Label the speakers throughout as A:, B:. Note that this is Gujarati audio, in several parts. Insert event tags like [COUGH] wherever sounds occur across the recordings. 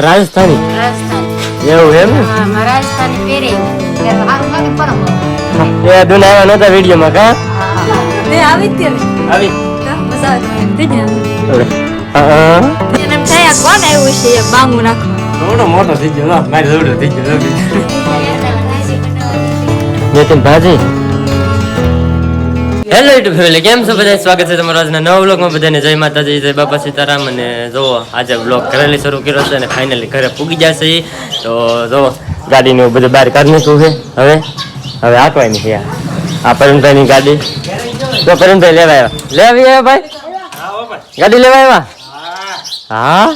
A: રાજસ્થાની?
B: રાજસ્થાન.
A: એવું એમ ને?
B: રાજસ્થાની પહેરે
A: એ દુન આવ્યા નહોતા વિડીયોમાં કા?
C: તે આવી જ તે
A: આવી.
C: મજા આવે તે જ
A: ઓરે. હા.
C: એને એમ થાય કોણ આવ્યું છે? બાંગુ નાખવા.
A: થોડો મોટો થઈ ગયો મારી જોડે થઈ ગયો નીતિન ભાજી? હેલો યુટ્યુબ ફેમિલી કેમ છો બધા સ્વાગત છે તમારું આજના નવા વ્લોગમાં બધાને જય માતાજી, જય બાપા સીતારામ. અને જુઓ આજે વ્લોગ કરેલી શરૂ કર્યો છે અને ફાઇનલી ઘરે પૂગી જશે તો જો ગાડીનું બધું બહાર કાઢી નાખ્યું છે. હવે હવે આંકવાની છે આ. પરમભાઈની ગાડી. તો પરમભાઈ લેવા આવ્યા. લેવા આવ્યા ભાઈ? ગાડી લેવા આવ્યા? હા?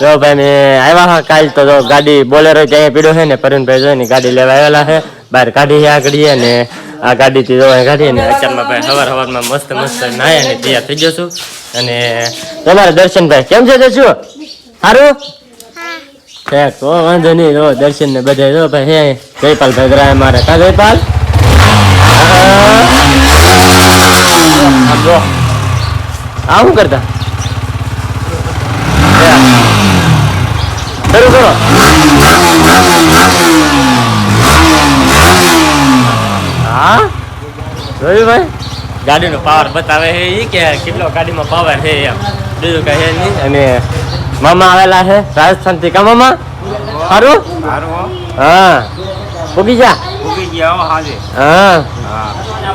A: જો ભાઈ મેં આવ્યા હા કાલ તો જો ગાડી બોલેરો ક્યાંય પીડ્યો છે ને પરમભાઈ ને ગાડી લેવા આવેલા છે. બહાર કાઢી છે આગળ ને આ ગાડીથી થી અહીં કાઢી ને અત્યારમાં ભાઈ સવાર સવારમાં મસ્ત મસ્ત નાયા અને તૈયાર થઈ જશું અને તમારા દર્શનભાઈ કેમ છે દર્શુ સારું છે તો વાંધો નહીં, જો દર્શન ને બધા ભાઈ, હે જયપાલ ભાઈ મારે. કા જયપાલ આ કરતા? શરૂ કરો હા જોયું ભાઈ? ગાડીનો પાવર બતાવે છે એ કે કેટલો ગાડીમાં પાવર છે એમ. બીજું કહે નહીં. અને મામા આવેલા છે રાજસ્થાનથી કા મામા? સારું હા. પૂગી જા હા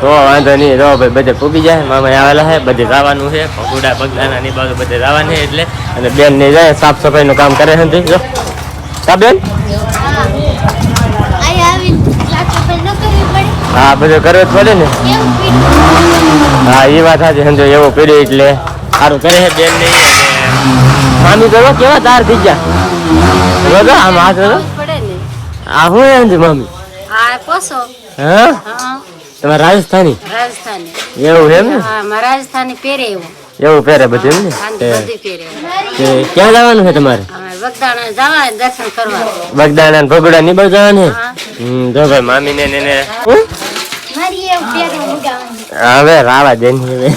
A: તો વાંધો નહીં. જો ભાઈ બધે પૂગી જાય. મામા આવેલા છે બધે જવાનું છે. પગુડા પગદાના ની બાજુ બધે જવાનું છે એટલે. અને બેન ને જાય સાફ સફાઈ નું કામ કરે છે જો. કા બેન
D: અહીં આવીને સાફ સફાઈ ન કરવી પડે
A: હા બધું કરવું જ પડે ને. હા એ વાત સાચી સમજો એવો પીડ્યો એટલે સારું કરે છે બેન ને મામી કરો કેવા તાર થઈ ગયા? રોજો આમ હાથ રોજો આ હું એમ છે મામી? હા? તમારે રાજસ્થાની?
B: રાજસ્થાની.
A: એવું એમ ને?
B: રાજસ્થાની પહેરે એવું.
A: એવું પહેરે બધું એમ ને? ક્યાં જવાનું છે તમારે? બગદાણા ને ભગોડા ની બાજુ જવાનું? છે
B: હા.
A: હમ, જો ભાઈ મામી ને હવે રાવા દે હવે.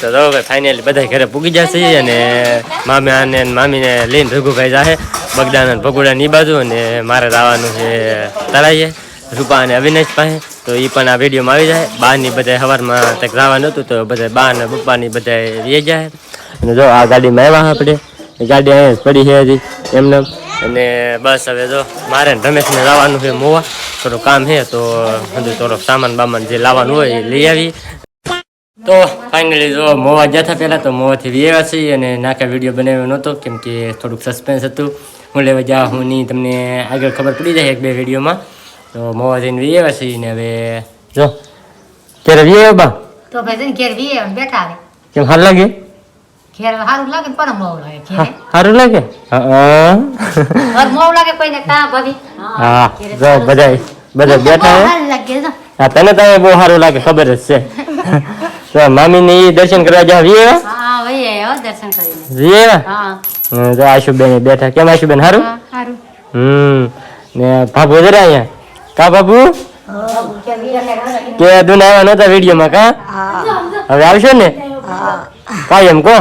A: તો જો ભાઈ ફાઇનલી બધા ઘરે પૂગી જશે અને મામી આને મામીને લઈને રઘુભાઈ જાહે. બગદાના ને ભગોડા ની બાજુ અને મારે રાવાનું છે તળાઈએ. રૂપા અને અવિનાશ પાસે. તો એ પણ આ વિડીયોમાં આવી જાય. બાની બધા સવારમાં કંઈક જવાનું હતું તો બધા બા અને પપ્પાની બધા રહી જાય. અને જો આ ગાડીમાં આવ્યા આપણે. ગાડી અહીંયા જ પડી છે હજી. એમને અને બસ હવે જો મારે ને રમેશને લાવવાનું છે મોવા. થોડું કામ છે તો હજુ થોડોક સામાન બામાન જે લાવવાનું હોય એ લઈ આવી. તો ફાઇનલી જો મોવા ગયા હતા પહેલાં તો મોવાથી વ્યવા છીએ અને નાકા વીડિયો બનાવ્યો નહોતો કેમ કે થોડુંક સસ્પેન્સ હતું. હું લેવા જા હું નહીં તમને આગળ ખબર પડી જાય એક બે વિડીયોમાં તો મોવા જઈને વ્યવા છીએ ને હવે જો. ક્યારે વ્યવા બા
B: તો ભાઈ
A: કેમ હાલ લાગે?
B: ઘેર સારું લાગે ને મોવ લાગે
A: હા, સારું લાગે? હા.
B: ઘર મોવ લાગે કોઈને કા ભાભી
A: હા જો બધા બધા બેઠા હે.
D: સારું
A: હા તને તો બહુ સારું લાગે ખબર જ છે. તો મામીને ઈ દર્શન કરવા જા વીએ?
B: હા ભાઈ આવ્યો દર્શન કરીને.
A: વ્યવા
B: હા.
A: હમ, જો આશુબેન બેઠા. કેમ આશુબેન સારું
B: હા, સારું
A: હમ ને ભાભુ જરા અહીંયા? કા બાબુ કે દુનાવા નતા નહોતા વિડીયોમાં કા? હવે આવશો ને? કાયમ કો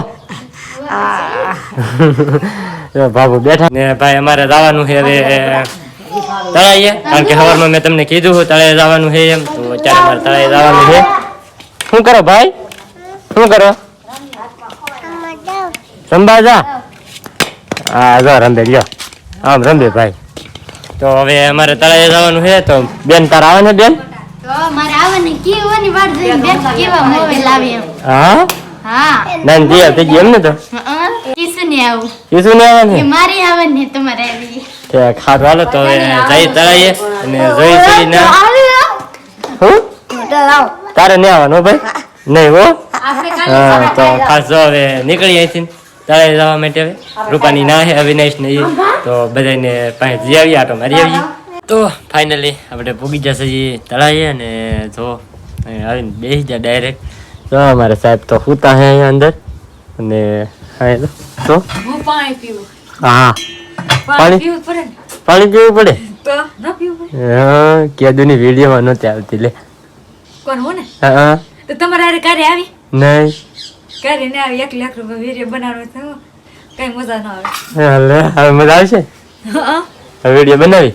A: બાબુ બેઠા ને ભાઈ અમારે જવાનું છે હવે તળાઈએ. કારણ કે સવારમાં મેં તમને કીધું હું તળાએ જવાનું છે એમ તો અત્યારે અમારે તળાએ જવાનું છે. શું કરો ભાઈ? શું કરો? રંબા જા. હા જો રંબે લ્યો. આમ રંબે ભાઈ. તો હવે અમારે તળાએ જવાનું છે તો બેન તાર આવે ને બેન?
D: તો મારે આવવાની કેવાની વાત જોઈને બેન કેવા મોબાઈલ એમ.
A: હા?
D: હા.
A: ના તૈયાર થઈ ગઈ એમ ને તો.
D: ઈસુ ને આવું.
A: ઈસુ ને આવે ને
D: મારી આવવાની તમારે આવી.
A: તે ખાધું. હાલો તો હવે જઈ તળાઈએ અને જોઈ સુધી ના હું? તારે નહીં આવવાનું ભાઈ? નહીં હો? હા તો ખાસ જો હવે નીકળી અહીંથી તળાઈ જવા માટે હવે. રૂપાની ના છે અવિનાશ ને એ તો બધાને પાસે જઈ આવીએ આટો મારી આવીએ તો ફાઇનલી આપણે પૂગી જશે તળાઈએ અને જો આવીને બેસી જાય ડાયરેક્ટ તો અમારે સાહેબ તો સૂતા છે અહીંયા અંદર. અને હા તો?
C: હું પાણી પીવું?
A: હા.
C: પાણી? પીવું પડે
A: પાણી પીવું પડે?
C: તો ન પીવું
A: હા કેદુની વિડીયોમાં નહોતી આવતી લે.
C: કોણ હું ને?
A: હા
C: તો તમારે ક્યારે આવી?
A: નહીં.
C: ક્યારે ને આવી એક લાખ રૂપિયા વીડિયો બનાવવાનો કઈ મજા ન આવે.
A: હવે મજા આવશે?
C: હા.
A: વીડિયો બનાવી?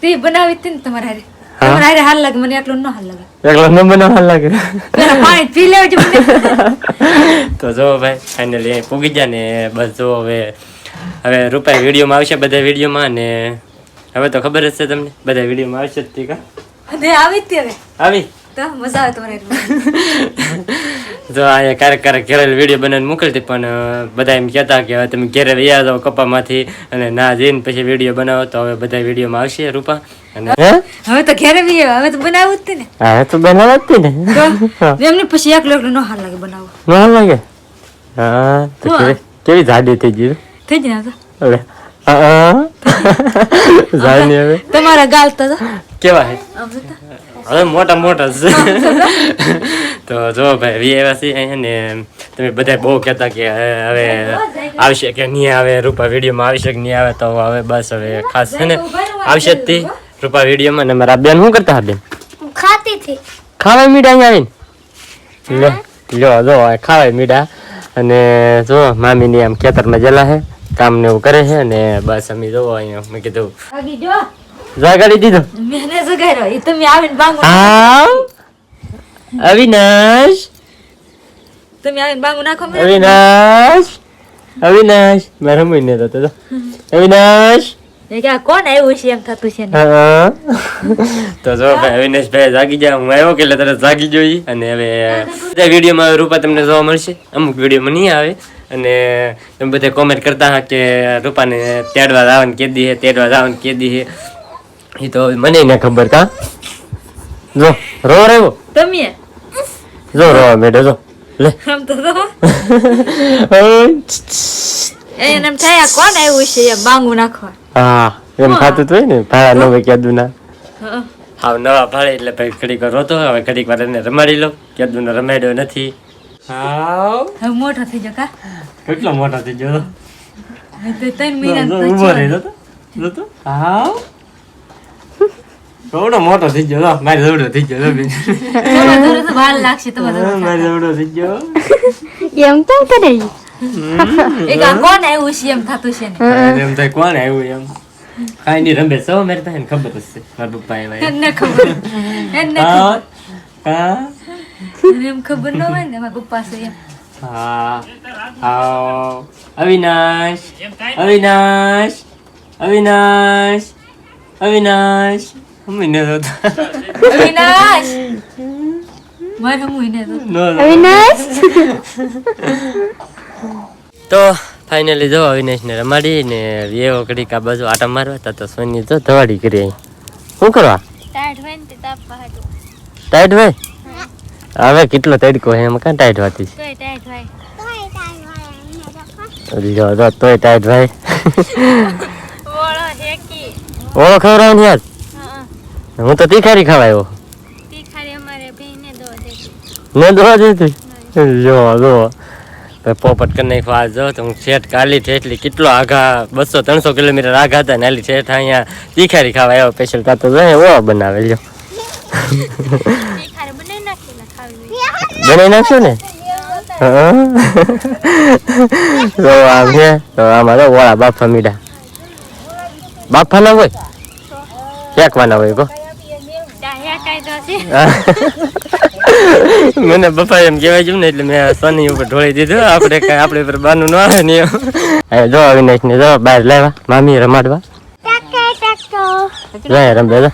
C: તે બનાવી હતી ને તમારે હારે
A: હા.
C: હાલ લાગે મને એટલું ન હાલ લાગે.
A: એકલો ન બનાવવા લાગે.
C: પાણી પી લેવજો
A: તો જો ભાઈ ફાઇનલી પૂગી ગયા ને બસ જો હવે હવે રૂપાઈ વિડીયોમાં આવશે બધા વિડીયોમાં ને હવે તો ખબર જ છે તમને બધા વિડીયોમાં આવશે જ
C: ટીકા આવી
A: આવી?
C: તો મજા આવે તમારે. [LAUGHS]
A: જો આ ક્યારેક ક્યારેક ઘરે વીડિયો બનાવીને મોકલતી પણ બધા એમ કહેતા કે હવે તમે ઘરે વૈયા જાઓ કપામાંથી અને ના જઈને પછી વીડિયો બનાવો તો હવે બધા વિડીયોમાં આવશે રૂપા. અને
C: હવે તો ઘેરે બી હવે તો બનાવું જ ને.
A: હા તો બનાવતી ને.
C: તો એમને પછી એકલું એકલું ન હાલ લાગે બનાવવું.
A: ના લાગે? હા તો. કેવી- જાડી થઈ ગઈ
C: થઈ જ ને
A: હવે હા ને [LAUGHS] હવે.
C: તમારા ગાલ તો જો.
A: કેવા હે. હવે મોટા મોટા છે. તો જો ભાઈ વી એવા છે અહીંયા ને તમે બધા બહુ કહેતા કે હવે આવશે કે નહીં આવે રૂપા વિડીયોમાં આવશે કે નહીં આવે તો હવે બસ હવે ખાસ છે ને આવશે જ તી રૂપા વિડીયોમાં ને મારા બેન શું કરતા બેન?
D: ખાતી હતી.
A: ખાવા મીડા અહીંયા આવીને? લો લો જો ખાવાય મીડા અને જો મામીની આમ ખેતરમાં જેલા છે કામ ને એવું કરે છે અને બસ અમે જોવો અહીંયા મેં કીધું જાગાડી દીધો.
C: મેને જગાડ્યો એ તમે આવીને બાંગો
A: આવ. અવિનાશ.
C: તમે આવીને બાંગો નાખો મે
A: અવિનાશ. અવિનાશ. મારા મહિને તો તો. અવિનાશ.
C: એ કે કોણ આવ્યું છે? એમ થતું છે
A: હા. [LAUGHS] તો જો ભાઈ અવિનાશભાઈ જાગી જા હું આવ્યો કે એટલે તરત જાગી જોઈ. અને હવે બધા વિડીયોમાં રૂપા તમને જોવા મળશે. અમુક વિડીયોમાં નહીં આવે. અને તમે બધા કોમેન્ટ કરતા હા કે રૂપાને તેડવા જવાનું કેદી હે તેડવા જવાનું કેદી હે. એ તો મને ન ખબર કા? જો રો રેવો
C: તમે?
A: જો રો મેડો જો. લે. [LAUGHS]
C: આમ તો જો [LAUGHS]
A: ઓય.
C: એને એમ થાય કોણ આવ્યું છે? એ બાંગુ નાખવા.
A: હા એમ ખાતું તો ને ભાડા નો કેદુ ના
C: હા.
A: હાવ નવા ભાડે એટલે ભાઈ ઘડીક વાર રોતો હવે ઘડીક વાર એને રમાડી લો કેદુ ને રમાડ્યો નથી. હા
C: હવે મોટો થઈ ગયો કા?
A: કેટલો મોટો થઈ ગયો?
C: તો ત્રણ મહિના
A: ઊભો ઊભો રહી જોતો જોતો. હાવ. થોડો મોટો થઈ ગયો જો, મારી દવડો થઈ ગયો જો બેન.
C: તમારે થોડું તો વાર લાગશે તમારે
A: હા, મારી દવડો થઈ ગયો
D: એમ કેમ કરે
C: એક આ કોણ આવ્યું છે એમ થતું છે ને
A: હા, એમ થાય કોણ આવ્યું એમ કાંઈ નહીં રમે સૌ મારી પાસે ખબર જ છે મારા પપ્પા એવા એમ.
C: એને ખબર એને
A: હા હા
C: ખબર એમ ખબર ન હોય ને મારા પપ્પા છે એમ
A: હા આવ અવિનાશ અવિનાશ અવિનાશ અવિનાશ તો
C: અવિનાશ મારે હું એને તો
A: નો
D: અવિનાશ
A: તો ફાઇનલી જો અવિનાશને રમાડી ને એવો ઘડીક આ બાજુ આટા મારવા હતા તો સોની તો ધવાડી કરી શું કરવા?
D: ટાઈટ તે
A: ભાઈ હવે કેટલો તડકો હે એમાં કાં ટાઈટ વાતી
D: તોય ટાઈટ હોય. તોય ટાઈટ
A: ભાઈ
D: ઓળો
A: ખવડાવવાની યાદ
D: હા
A: તો તીખારી ખવાયો
D: તીખારી અમારે ભીને દો દે.
A: ને જો જો પોપટ કરી નાખ્યો આ જો તો હું શેઠ કાલી ઠેઠલી કેટલો આઘા બસો ત્રણસો કિલોમીટર આઘા હતા ને આલી શેઠ અહીંયા તીખારી ખાવા આવ્યો સ્પેશિયલ કાં તો જોઈએ ઓ બનાવે લ્યો.
D: બનાવી નાખી ને
A: તો આમ છે તો આમાં તો ઓળા બાફા મીઠા બાફાના હોય? ફેંકવાના હોય કો [LAUGHS] મને પપ્પા એમ કહેવાય છે ને એટલે મેં સની ઉપર ઢોળી દીધું. આપણે કઈ આપણે ઉપર બાનું ન આવે ને [LAUGHS] [LAUGHS] હવે જો અવિનાશ ને જો બહાર લેવા મામી રમાડવા.
D: ટકો ટકો
A: જાય રમે જો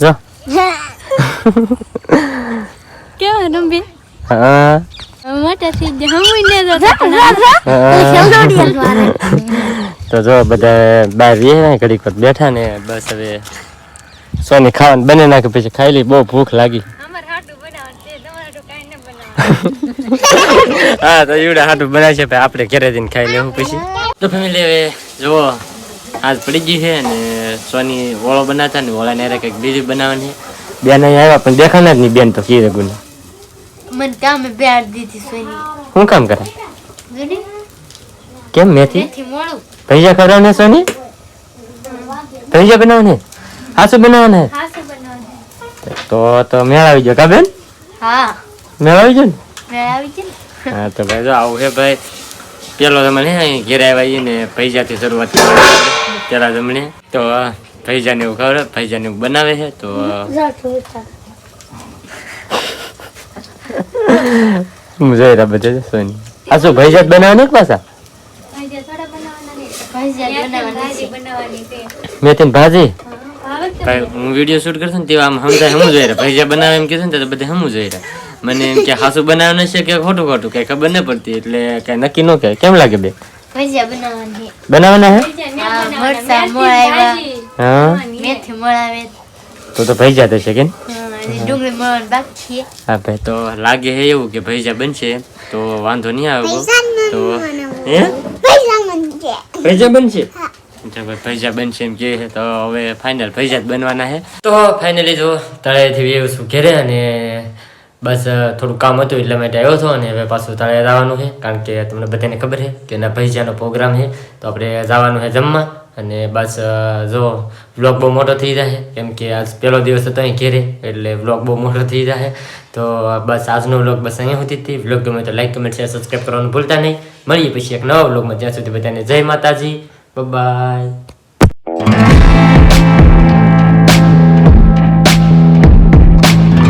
A: જો.
D: કેવો
A: હા. તો જો બધા બહાર રહીએ ને ઘડીક બેઠા ને બસ હવે સોની ખાવાનું બને નાખે પછી ખાઈ લઈ બહુ ભૂખ લાગી.
D: ન [LAUGHS]
A: હા તો એવડે હાટું બનાવે છે ભાઈ આપણે ઘરે જઈને ખાઈ લેવું પછી. તો ફેમિલી હવે જુઓ આજ પડી ગઈ છે અને સોની ઓળો બનાવતા ને ઓળાને હારે કંઈક બીજી બનાવવાની. બેન અહીં આવ્યા પણ દેખાના જ નહીં બેન તો કી ગુના
D: મને કામે બેડ દીધી સોની.
A: શું કામ કરે? કેમ મેથી?
D: મેથી મોળું
A: ભૈયા ખવડાવને સોની? ભૈયા બનાવને? હાસુ બનાવને
D: હાસે બનાવવાનું
A: તો તો મેળ આવી ગયો કા બેન?
D: હા.
A: મેળ આવી ને?
D: મેળાવી જો
A: હા તો ભાઈ જો આવું છે ભાઈ. પેલો તમને ઘેર આવ્યા ને પૈસાથી શરૂઆત કરવાની પેલા તમને તો પૈસાને એવું ખબર પૈસાને એવું બનાવે છે તો હું જોઈ રહ્યા બધે સોની. આ શું પૈસા જ પાછા મેથી ભાજી? કાંઈ હું વીડિયો શૂટ કરતો ને તેવા આમ સમજાય હમું જોઈ રહ્યા. પૈસા બનાવે એમ કીધું ને તો બધે હમું જોઈ રહ્યા. મને એમ કે હાસુ બનાવવાનું છે કે ખોટું ખોટું કઈ ખબર ન પડતી એટલે કઈ નક્કી ન કે કેમ લાગે બે?
D: બનાવવાના.
A: હે?
D: હા
A: હા?
D: મેથી મળાવે.
A: તો તો પૈસા થશે કે
D: હા,
A: હા ભાઈ તો લાગે હે એવું કે પૈસા બનશે. તો વાંધો નહીં આવે. તો હે? પૈસા બનશે? તો ભાઈ ભૈજા બનશે એમ છે. તો હવે ફાઇનલ ભૈજા જ બનવાના છે. તો ફાઇનલી જો તળેથી એવું શું ઘેરે અને બસ થોડું કામ હતું એટલા માટે આવ્યો હતો અને હવે પાછું તળે જવાનું છે. કારણ કે તમને બધાને ખબર છે કે એના ભૈજાનો પ્રોગ્રામ છે. તો આપણે જવાનું છે જમવા અને બસ જો વ્લોગ બહુ મોટો થઈ જાય. કેમ કે આજ પહેલો દિવસ હતો અહીં ઘેરે, એટલે વ્લોગ બહુ મોટો થઈ જાય. તો બસ આજનો વ્લોગ બસ અહીંયા સુધી હતી. વ્લોગ ગમે તો લાઈક કમેન્ટ શેર સબસ્ક્રાઈબ કરવાનું ભૂલતા નહીં. મળીએ પછી એક નવા વ્લોગમાં ત્યાં સુધી બધાને જય માતાજી. ബൈ